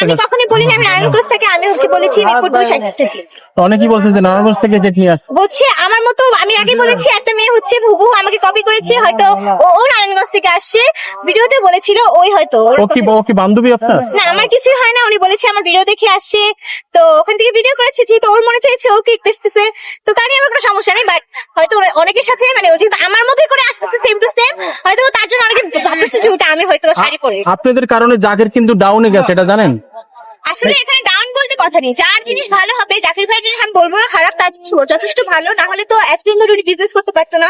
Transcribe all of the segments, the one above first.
আমি নারায়ণগঞ্জ থেকে আমি হচ্ছে বলেছি মিরপুর দুই অনেকেই বলছে যে নারায়ণগঞ্জ থেকে কেক নিয়ে আসছে। বলছে আমার মতো আমি আগে বলেছি একটা মেয়ে হচ্ছে হুবহু আমাকে কপি করেছে হয়তো ও ও নারায়ণগঞ্জ থেকে আসছে ভিডিওতে বলেছিল ওই হয়তো ও কি ও কি বান্ধবী আপনার? না আমার কিছুই হয় না উনি বলেছে আমার ভিডিও দেখে আসছে তো ওখান থেকে ভিডিও করেছে যেহেতু ওর মনে চাইছে ও কেক বেচতেছে তো তা নিয়ে আমার কোনো সমস্যা নেই বাট হয়তো অনেকের সাথে মানে ও যেহেতু আমার মতোই করে আসতেছে সেম টু সেম হয়তো তার জন্য অনেকে ভাবতেছে যে ওটা আমি হয়তো শাড়ি পরে আপনাদের কারণে জাকের কিন্তু ডাউনে গেছে এটা জানেন? আসলে এখানে ডাউন বলতে কথা নেই। যার জিনিস ভালো হবে জাকির ভাই জিনিস আমি বলব না খারাপ তার কিছু যথেষ্ট ভালো। না হলে তো এতদিন ধরে উনি বিজনেস করতে পারতো না।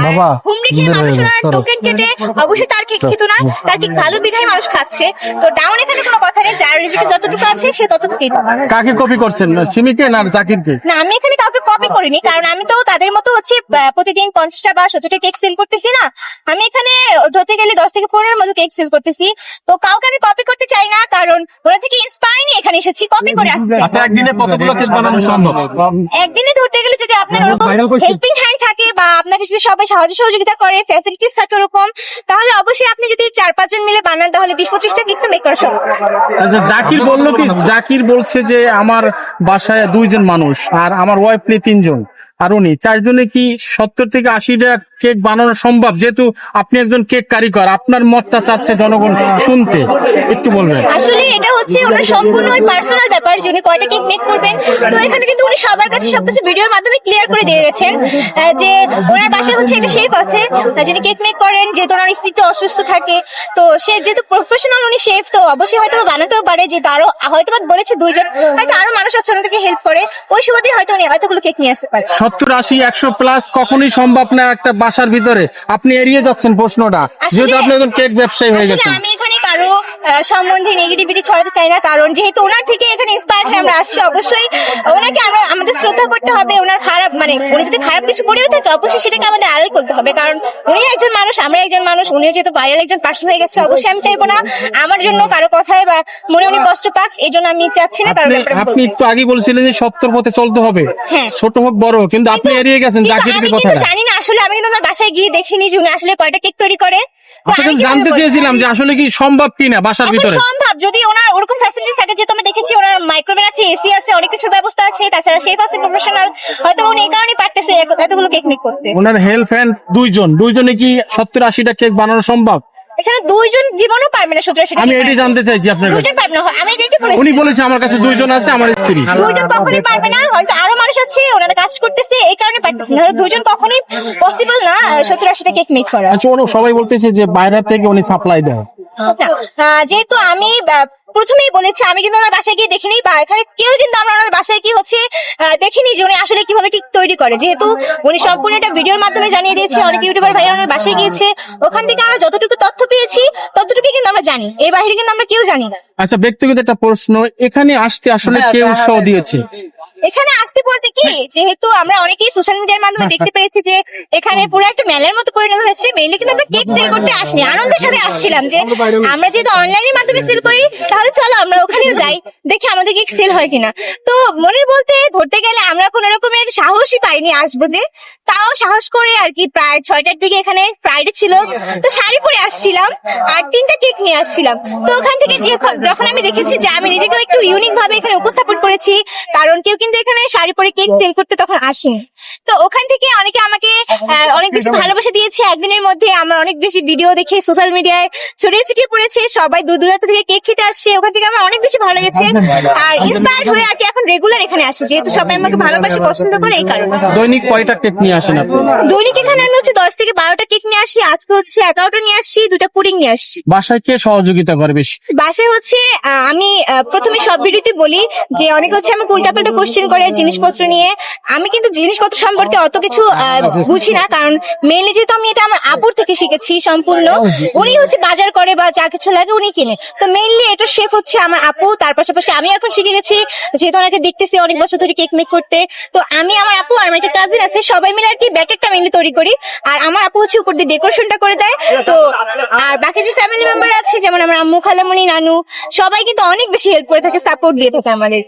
আর বাবা, হুমড়ি খেয়ে মানুষ। টোকেন কেটে অবশ্যই তার কেক খেতো না। তার ঠিক ভালো বিধায় মানুষ খাচ্ছে। তো ডাউন এখানে কোনো কথা নেই। যার রিজিকে যতটুকু আছে সে ততটুকুই কাকে কপি করছেন? সিমিকে না জাকিরকে? না আমি এখানে কাউকে কপি করিনি কারণ আমি তো তাদের মতো হচ্ছে প্রতিদিন পঞ্চাশটা বা সত্তরটা কেক সেল করতেছি না। আমি এখানে ধরতে গেলে দশ থেকে পনেরোর মতো কেক সেল করতেছি। তো কাউকে আমি কপি করতে চাই না কারণ ওরা থেকে ইন্সপায়ার নিয়ে এখানে এসেছি কপি করে আসছে। আচ্ছা একদিনে কতগুলো কেক বানানো সম্ভব? একদিনে ধরতে গেলে যদি আপনার ওরকম হেল্পিং আপনাকে যদি সবাই সাহায্য সহযোগিতা করে ফ্যাসিলিটিস থাকে ওরকম তাহলে অবশ্যই আপনি যদি চার পাঁচজন মিলে বানান তাহলে বিশ পঁচিশটা কিন্তু মেক করা সম্ভব। আচ্ছা, জাকির বলল কি? জাকির বলছে যে আমার বাসায় দুইজন মানুষ আর আমার ওয়াইফ নিয়ে তিনজন। আর উনি চারজনে কি সত্তর থেকে আশি আশিটা কেক বানানো সম্ভব। যেহেতু আপনি একজন কেক কারিগর আপনার মতটা চাচ্ছে জনগণ শুনতে। একটু বলবেন। আসলে এটা হচ্ছে ওনার সম্পূর্ণ ওই পার্সোনাল ব্যাপার যে উনি কয়টা কেক মেক করবেন। তো এখানে কিন্তু উনি সবার কাছে সবকিছু ভিডিওর মাধ্যমে ক্লিয়ার করে দিয়ে গেছেন যে ওনার বাসায় হচ্ছে একটা শেফ আছে যিনি কেক মেক করেন যেহেতু ওনার স্ত্রী একটু অসুস্থ থাকে। তো সে যেহেতু প্রফেশনাল উনি শেফ তো অবশ্যই হয়তো বানাতেও পারে যেহেতু আরও হয়তো বলেছে দুইজন হয়তো আরও মানুষ আছে ওনাদেরকে হেল্প করে। ওই সুবাদে হয়তো উনি এতগুলো কেক নিয়ে আসতে পারে। সত্তর আশি একশো প্লাস কখনোই সম্ভব না একটা বাসার ভিতরে। আপনি এড়িয়ে যাচ্ছেন প্রশ্নটা। যেহেতু আপনি একজন কেক ব্যবসায়ী হয়ে গেছেন। আমি এখানে কারও সম্বন্ধে নেগেটিভিটি ছড়াতে চাই না কারণ যেহেতু ওনার থেকে এখানে ইন্সপায়ার হয়ে আমরা আসছি অবশ্যই ওনাকে আমরা আমাদের শ্রদ্ধা করতে হবে ওনার খারাপ মানে উনি যদি খারাপ কিছু করেও থাকে অবশ্যই সেটাকে আমাদের আড়াল করতে হবে কারণ উনি একজন মানুষ আমরা একজন মানুষ উনিও যেহেতু বাইরের একজন পার্সন হয়ে গেছে অবশ্যই আমি চাইব না। আমার জন্য কারও কথায় বা মনে উনি কষ্ট পাক এই জন্য আমি চাচ্ছি না কারও আপনি। একটু আগে বলছিলেন যে পথে চলতে হবে। হ্যাঁ। ছোট হোক বড় হোক কিন্তু আপনি এড়িয়ে গেছেন জাকিরের জানি না আসলে আমি কিন্তু বাসায় গিয়ে দেখিনি যে উনি আসলে কয়টা কেক তৈরি করে। আসলে জানতে চেয়েছিলাম যে আসলে কি সম্ভব কিনা বাসার ভিতরে? সম্ভব যদি ওনার ওরকম ফ্যাসিলিটিস থাকে যেহেতু আমি দেখেছি ওনার মাইক্রোওয়েভ আছে এসি আছে অনেক কিছুর ব্যবস্থা আছে তাছাড়া আছে প্রফেশনাল হয়তো উনি এই কারণেই পারতেছে এত- এতগুলো কেক মেক করতে। ওনার হেল্প হ্যান্ড দুইজন। দুইজনে কি সত্তর আশিটা কেক বানানো সম্ভব? এখানে দুইজন জীবনও পারবে না সতেরো আমি এটি জানতে চাইছি আপনার কাছে। দুইজন পারবে না আমি এটাই বলেছি। উনি বলেছে আমার কাছে দুইজন আছে আমার স্ত্রী। দুইজন কখনোই পারবে না হয়তো আরও মানুষ আছে ওনারা কাজ করতেছে এই কারণে পারতেছে না। দুইজন কখনোই পসিবল না সত্তর আশিটা কেক মেক করা আচ্ছা সবাই বলতেছে যে বাইরে থেকে উনি সাপ্লাই দেয়। আহ, যেহেতু আমি প্রথমেই বলেছি আমি কিন্তু ওনার বাসায় গিয়ে দেখিনি বা এখানে কেউ কিন্তু আমরা ওনার বাসায় কি হচ্ছে দেখিনি যে উনি আসলে কীভাবে কি তৈরি করে। যেহেতু উনি সম্পূর্ণ একটা ভিডিওর মাধ্যমে জানিয়ে দিয়েছে অনেক ইউটিউবার ভাইরা ওনার বাসায় গিয়েছে। ওখান থেকে আমরা যতটুকু তথ্য পেয়েছি ততটুকু কিন্তু আমরা জানি। এর বাইরে কিন্তু আমরা কেউ জানি না। আচ্ছা ব্যক্তিগত একটা প্রশ্ন এখানে আসতে আসলে কেউ উৎসাহ দিয়েছে? এখানে আসতে বলতে কি? যেহেতু আমরা অনেকেই সোশ্যাল মিডিয়ার মাধ্যমে দেখতে পেরেছি যে এখানে পুরো একটা মেলার মতো পরিণত হয়েছে মেইনলি কিন্তু আমরা কেক সেল করতে আসিনি, আনন্দের সাথে আসছিলাম যে আমরা যেহেতু অনলাইনের মাধ্যমে সেল করি, তাহলে চলো আমরা ওখানেও যাই, দেখি আমাদের কেক সেল হয় কিনা। তো মনের বলতে ধরতে গেলে আমরা কোন রকমের সাহসই পাইনি আসব যে, তাও সাহস করে আর কি প্রায় ছয়টার দিকে এখানে ফ্রাইডে ছিল, তো শাড়ি পরে আসছিলাম আর তিনটা কেক নিয়ে আসছিলাম। তো ওখান থেকে যখন আমি দেখেছি যে আমি নিজেকেও একটু ইউনিক ভাবে এখানে উপস্থাপন করেছি কারণ কেউ কিন্তু এখানে শাড়ি পরে কেক সেল করতে তখন আসেনি। তো ওখান থেকে অনেকে আমাকে অনেক বেশি ভালোবাসা দিয়েছে। একদিনের মধ্যে আমার অনেক বেশি ভিডিও দেখে সোশ্যাল মিডিয়ায় ছড়িয়ে ছিটিয়ে পড়েছে। সবাই দূর দূরান্ত থেকে কেক খেতে আসছে। ওখান থেকে আমার অনেক বেশি ভালো লেগেছে। আর ইন্সপায়ার্ড হয়ে আর কি এখন রেগুলার এখানে আসে। যেহেতু সবাই আমাকে ভালোবাসে পছন্দ করে এই কারণে। দৈনিক কয়টা কেক নিয়ে আসেন আপনি? দৈনিক এখানে আমি হচ্ছে দশ থেকে বারোটা কেক নিয়ে আসি। আজকে হচ্ছে এগারোটা নিয়ে আসছি দুটা পুডিং নিয়ে আসছি বাসায় কে সহযোগিতা করে বেশি? বাসায় হচ্ছে আহ, আমি প্রথমে সব ভিডিওতে বলি যে অনেক হচ্ছে আমাকে উল্টাপাল্টা কোশ্চেন করে জিনিসপত্র নিয়ে। আমি কিন্তু জিনিসপত্র সম্পর্কে অত কিছু বুঝি না, কারণ মেনলি যেহেতু আমি এটা আমার আপুর থেকে শিখেছি সম্পূর্ণ। উনি হচ্ছে বাজার করে বা যা কিছু লাগে উনি কিনে। তো মেনলি এটা শেফ হচ্ছে আমার আপু, তার পাশাপাশি আমি এখন শিখে গেছি, যেহেতু ওনাকে দেখতেছি অনেক বছর ধরে কেক মেক করতে। তো আমি, আমার আপু আর আমার একটা কাজিন আছে, সবাই মিলে আর কি ব্যাটারটা মেনলি তৈরি করি। আর আমার আপু হচ্ছে উপর দিয়ে ডেকোরেশনটা করে দেয়। তো, আর বাকি যে ফ্যামিলি মেম্বার আছে, যেমন আমার আম্মু খালামণি নানু, সবাই কিন্তু অনেক বেশি হেল্প করে থাকে। সাপোর্ট দিয়ে থাকে আমাদের।